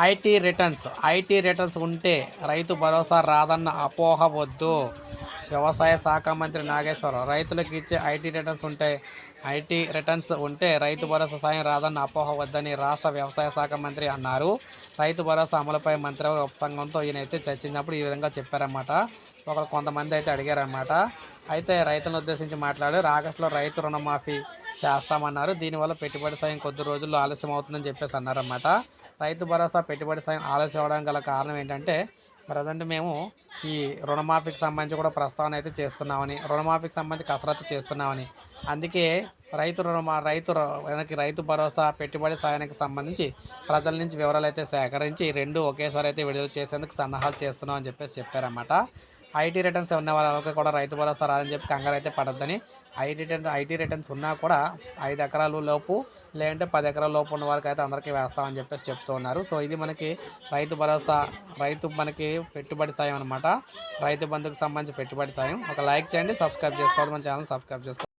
IT returns IT returns ఉంటే రైతు భరోసా రాదన్న అపోహ వద్దు. వ్యవసాయ శాఖ మంత్రి నాగేశ్వరరావు రైతులకు ఇచ్చే ఐటీ రిటర్న్స్ ఉంటే ఐటీ రిటర్న్స్ ఉంటే రైతు భరోసా సాయం రాదన్న అపోహ వద్దని రాష్ట్ర వ్యవసాయ శాఖ మంత్రి అన్నారు. రైతు భరోసా అమలుపై మంత్రివర్గ ఉపసంఘంతో ఈయనైతే చర్చించినప్పుడు ఈ విధంగా చెప్పారన్నమాట. ఒకరు కొంతమంది అయితే అడిగారన్నమాట. అయితే రైతులను ఉద్దేశించి మాట్లాడారు. ఆగస్టులో రైతు రుణమాఫీ చేస్తామన్నారు. దీనివల్ల పెట్టుబడి సాయం కొద్ది రోజుల్లో ఆలస్యం అవుతుందని చెప్పేసి అన్నారన్నమాట. రైతు భరోసా పెట్టుబడి సాయం ఆలస్యం అవడానికి గల కారణం ఏంటంటే ప్రజెంట్ మేము ఈ రుణమాఫీకి సంబంధించి కూడా ప్రస్తావన అయితే చేస్తున్నామని రుణమాఫీకి సంబంధించి కసరత్తు చేస్తున్నామని. అందుకే రైతు రుణమా రైతు వెనక్కి రైతు భరోసా పెట్టుబడి సాయానికి సంబంధించి ప్రజల నుంచి వివరాలు అయితే సేకరించి రెండు ఒకేసారి అయితే విడుదల చేసేందుకు సన్నాహాలు చేస్తున్నామని చెప్పేసి చెప్పారన్నమాట. ఐటీ రిటర్న్స్ ఉన్న వాళ్ళకి కూడా రైతు భరోసా రాదని చెప్పి కంగారు అయితే పడద్దని. ఐటీ రిటర్న్ ఐటీ రిటర్న్స్ ఉన్నా కూడా ఐదు ఎకరాల లోపు లేదంటే పది ఎకరాల లోపు ఉన్న వారికి అయితే అందరికీ వేస్తామని చెప్పేసి చెప్తూ ఉన్నారు. సో ఇది మనకి రైతు భరోసా రైతు మనకి పెట్టుబడి సాయం అనమాట రైతు బంధుకు సంబంధించి పెట్టుబడి సాయం. ఒక లైక్ చేయండి సబ్స్క్రైబ్ చేసుకోవాలి మన ఛానల్ సబ్స్క్రైబ్ చేసుకోండి